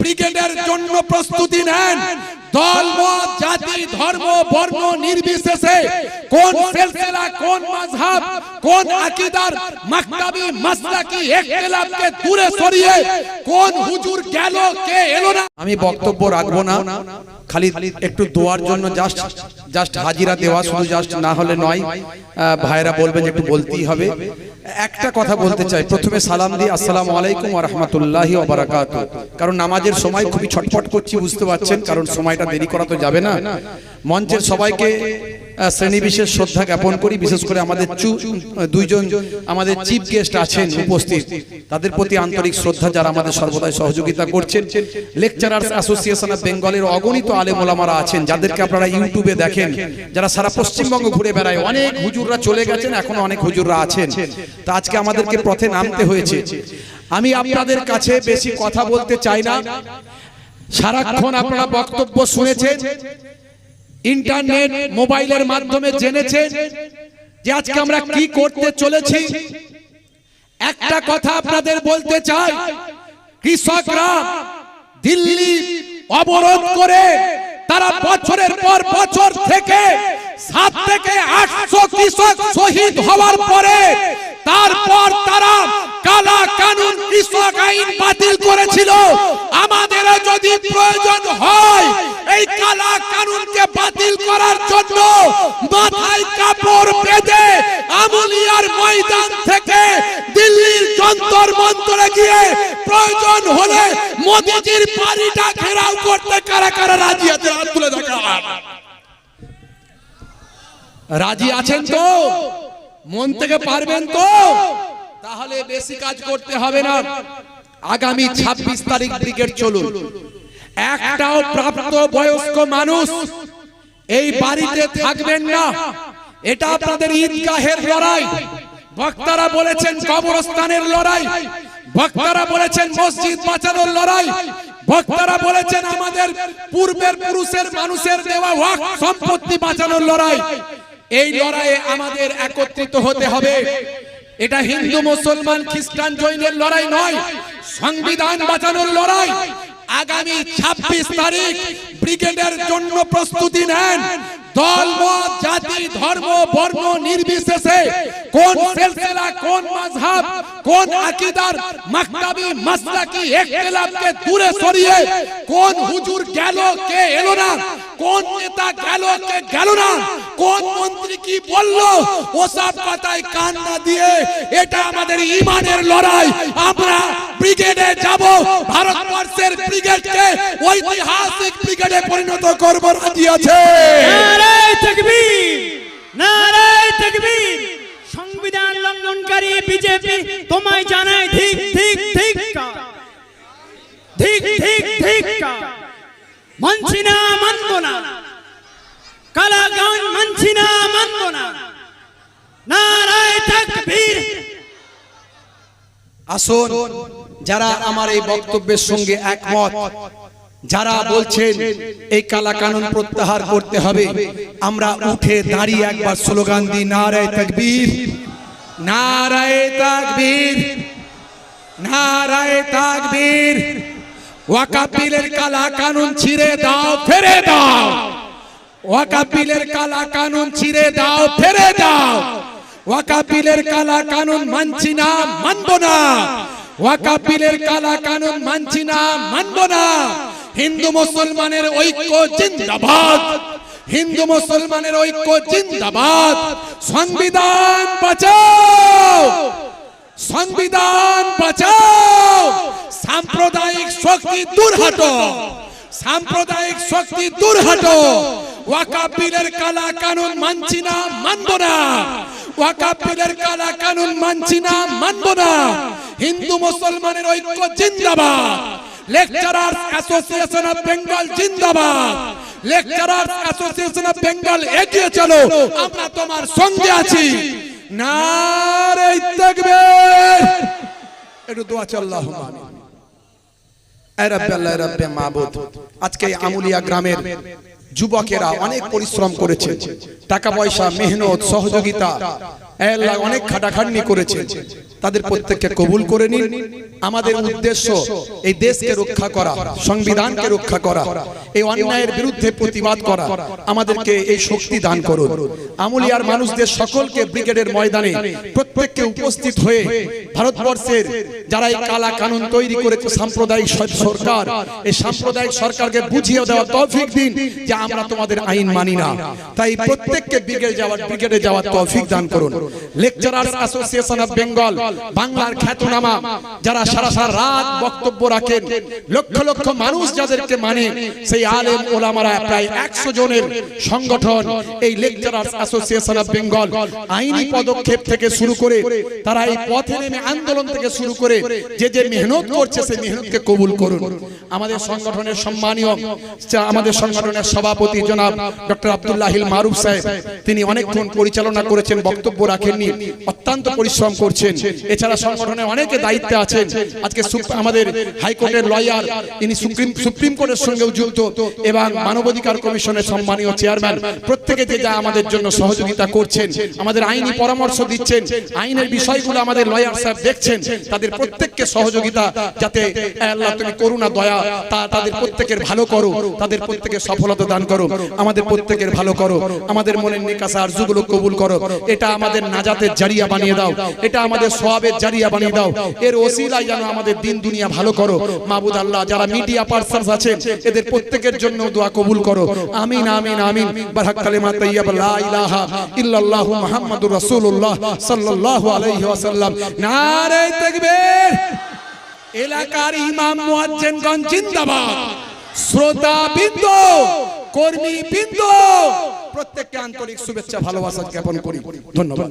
ব্রিগেডের জন্য প্রস্তুতি নেন। মত, জাতি, ধর্ম, বর্ণ, নির্বিশেষে কোন সিলসিলা, কোন মাযহাব, কোন আকীদার মাকতাবি, মাসলাকি ইখতিলাফকে দূরে সরিয়ে কোন হুজুর গেল, কে এলো না? আমি বক্তব্য রাখব না। খালি একটু দোয়ার জন্য জাস্ট জাস্ট হাজিরা দেওয়া শুধু জাস্ট না হলে নয় ভাইরা বলবে যে একটু বলতেই হবে। একটা কথা বলতে চাই। প্রথমে সালাম দিই, আসসালামু আলাইকুম ওয়া রাহমাতুল্লাহি ওয়া বারাকাতু। কারণ নামাজের সময় খুবই ছটফট করছি, বুঝতে পারছেন, কারণ সময়টা দেরি করা তো যাবে না। মঞ্চের সবাইকে আহ, শ্রেণি বিশেষ শ্রদ্ধা জ্ঞাপন করি। বিশেষ করে আমাদের দুইজন আমাদের চিফ গেস্ট আছেন উপস্থিত। তাদের প্রতি আন্তরিক শ্রদ্ধা যারা আমাদের সর্বদাই সহযোগিতা করছেন। লেকচারার্স অ্যাসোসিয়েশন অফ বেঙ্গলের অগণিত আলেম ওলামারা আছেন যাদেরকে আপনারা ইউটিউবে দেখেন। যারা সারা পশ্চিমবঙ্গ ঘুরে বেড়ায় অনেক হুজুররা চলে গেছেন এখনও অনেক হুজুররা আছেন। তা আজকে আমাদেরকে পথে নামতে হয়েছে। আমি আপনাদের কাছে বেশি কথা বলতে চাই না। সারাক্ষণ আপনারা বক্তব্য শুনেছেন ইন্টারনেট মোবাইলের মাধ্যমে জেনেছেন যে আজকে আমরা কি করতে চলেছি। একটা কথা আপনাদের বলতে চাই। কৃষকরা দিল্লি অবরোধ করে তারা বছরের পর বছর থেকে সাত থেকে আটশো কৃষক শহীদ হওয়ার পরে তারপর তারা কালা কানুন কৃষক আইন বাতিল করেছিল। আমাদের যদি প্রয়োজন হয় এই কালা কানুনকে বাতিল করার জন্য মাথায় কাপড় বেঁধে আমুলিয়ার ময়দান থেকে দিল্লির যন্তর মন্তরে গিয়ে প্রয়োজন হলে মোদিজির বাড়িটা ঘেরাও করতে কারা কারা রাজি আছে হাত তুলে দেখা রাজি আছেন তো? মন থেকে পারবেন তো? তাহলে বেশি কাজ করতে হবে না। আগামী ২৬ তারিখ ক্রিকেট চলুন। একটাও প্রাপ্ত বয়স্ক মানুষ এই বাড়িতে থাকবেন না। এটা আপনাদের ঈদগাহের লড়াই। বক্তারা বলেছেন কবরস্থানের লড়াই। বক্তারা বলেছেন মসজিদ বাঁচানোর লড়াই। বক্তারা বলেছেন আমাদের পূর্বের পুরুষের মানুষের দেওয়া ওয়াক সম্পত্তি বাঁচানোর লড়াই। এই লড়াইয়ে আমাদের একত্রিত হতে হবে। এটা হিন্দু, মুসলমান, খ্রিস্টান, জৈনের লড়াই নয়। সংবিধান বাঁচানোর লড়াই। আগামী ২৬ তারিখ ব্রিগেডের জন্য প্রস্তুতি নেন। দল জাতি, ধর্ম, বর্ণ নির্বিশেষে কোন সিলসিলা, কোন মাযহাব, কোন আকীদার মাকতাবি মাসলাকি ইখতিলাফকে দূরে সরিয়ে কোন হুজুর গেল, কে এলো না, কোন নেতা গেল, কে গেল না, কোন মন্ত্রী কি বলল, ওসব কথায় কান না দিয়ে, এটা আমাদের ইমানের লড়াই। আমরা ব্রিগেডে যাব। ভারতবর্ষের ব্রিগেডকে ঐতিহাসিক ব্রিগেডে পরিণত করব রাজি আছে। সংবিধান লঙ্ঘনকারী বিজেপি তোমায় জানায় ঠিক ঠিক ঠিক ঠিক ঠিক ঠিক মানছি না, মানব না। কালাগান মানছি না, মানব না। নারায় তাকবীর আসুন, যারা আমার এই বক্তব্যের সঙ্গে একমত, যারা বলছেন এই কালা কানুন প্রত্যাহার করতে হবে, আমরা উঠে দাঁড়িয়ে একবার স্লোগান দিই, নারায় তাকবীর নারায় তাকবীর নারায় তাকবীর। ওয়াকাবিলের কালা কানুন ছিঁড়ে দাও, ফেরে দাও। ওয়াকাবিলের কালা কানুন ছিঁড়ে দাও, ফেরে দাও। ওয়াকাবিলের কালা কানুন মানছি না, মানব না। ওয়াকাবিলের কালা কানুন মানছি না, মানব না। হিন্দু মুসলমানের ঐক্য জিন্দাবাদ। হিন্দু মুসলমানের ঐক্য জিন্দাবাদ। সংবিধান বাঁচাও। সংবিধান বাঁচাও। সাম্প্রদায়িক শক্তি দূর হটো। সাম্প্রদায়িক শক্তি দূর হটো। ওয়াকাবিলের কালা কানুন মানছি না, মানব না। ওয়াকাবিলের কালা কানুন মানছি না, মানব না। হিন্দু মুসলমানের ঐক্য জিন্দাবাদ। লেকচারার্স অ্যাসোসিয়েশন অফ বেঙ্গল জিন্দাবাদ। লেকচারার্স অ্যাসোসিয়েশন অফ বেঙ্গল এগিয়ে চলো, আমরা তোমার সঙ্গে আছি। নারে তাকবীর একটু দোয়া চল আল্লাহুম্মা আমিন। রব্বে, আল্লাহ রব্বে মাবুদ। আজকে আমুলিয়া গ্রামের যুবকেরা অনেক পরিশ্রম করেছে। টাকা পয়সা মেহনত সহযোগিতা আল্লাহ অনেক খাটাখাটনি করেছে। তাদের প্রত্যেককে কবুল করে নিন। আমাদের উদ্দেশ্য এই দেশকে রক্ষা করা সংবিধানকে রক্ষা করা এই অন্যায়ের বিরুদ্ধে প্রতিবাদ করা আমাদেরকে এই শক্তি দান করুন। আমুলিয়ার মানুষদের সকলকে ব্রিগেডের ময়দানে প্রত্যেককে উপস্থিত হয়ে ভারতবর্ষের যারা এই কালা কানুন তৈরি করেছে সাম্প্রদায়িক সরকার এই সাম্প্রদায়িক সরকারকে বুঝিয়ে দেওয়া তৌফিক দিন যে আমরা তোমাদের আইন মানি না। তাই প্রত্যেককে ব্রিগেডে যাওয়ার ব্রিগেডে যাওয়ার তৌফিক দান করুন লেকচারার্স অ্যাসোসিয়েশন অফ বেঙ্গল বাংলার খ্যাতনামা, যারা সারা সারা রাত বক্তব্য রাখেন, লক্ষ লক্ষ মানুষ যাদেরকে মানে সেই আলেম ওলামারা প্রায় একশো জনের সংগঠন এই লেকচারার্স অ্যাসোসিয়েশন অফ বেঙ্গল আইনি পদক্ষেপ থেকে শুরু করে, তারা এই পথে নেমে আন্দোলন থেকে শুরু করে, যে যে মেহনত করছে সেই মেহনতকে কবুল করুন। আমাদের সংগঠনের সম্মানীয়, আমাদের সংগঠনের সভাপতি জনাব ডক্টর আব্দুল্লাহিল মারুফ সাহেব, তিনি অনেকক্ষণ পরিচালনা করেছেন বক্তব্য রাখেননি, অত্যন্ত পরিশ্রম করছেন। এছাড়া সংগঠনের অনেকে দায়িত্বে আছেন। আজকে আমাদের হাইকোর্টের লয়ার, ইনি সুপ্রিম সুপ্রিম কোর্টের সঙ্গেও যুক্ত এবং মানবাধিকার কমিশনের সম্মানীয় চেয়ারম্যান। প্রত্যেকে যে যা আমাদের জন্য সহযোগিতা করছেন, আমাদের আইনি পরামর্শ দিচ্ছেন, আইনের বিষয়গুলো আমাদের লয়ার সাহেব দেখছেন, তাদের প্রত্যেককে সহযোগিতা যাতে আল্লাহ তুমি করুণা, দয়া, তা তাদের প্রত্যেকের ভালো করো, তাদের প্রত্যেকের সফলতা দান করো, আমাদের প্রত্যেকের ভালো করো, আমাদের মনের নিকাশা আরজুগুলো কবুল করো। এটা আমাদের নাজাতের জারিয়া বানিয়ে দাও। এটা আমাদের সোয়াবের জারিয়া বানিয়ে দাও। এর ওসিলায় যেন আমাদের দিন দুনিয়া ভালো করো। মাবুদ আল্লাহ, যারা মিডিয়া পার্সনস আছেন, এদের প্রত্যেকের জন্য দোয়া কবুল করো। আমিন আমিন আমিন। লা ইলাহা ইল্লাল্লাহু মুহাম্মাদুর রাসূলুল্লাহ সাল্লাল্লাহু আলাইহি ওয়াসাল্লাম। নারে তাকবীর। এলাকার ইমাম মুয়াজ্জিনগণ জিন্দাবাদ। শ্রোতা বৃন্দ, কর্মী বৃন্দ প্রত্যেককে আন্তরিক শুভেচ্ছা ভালোবাসা জ্ঞাপন করি। ধন্যবাদ।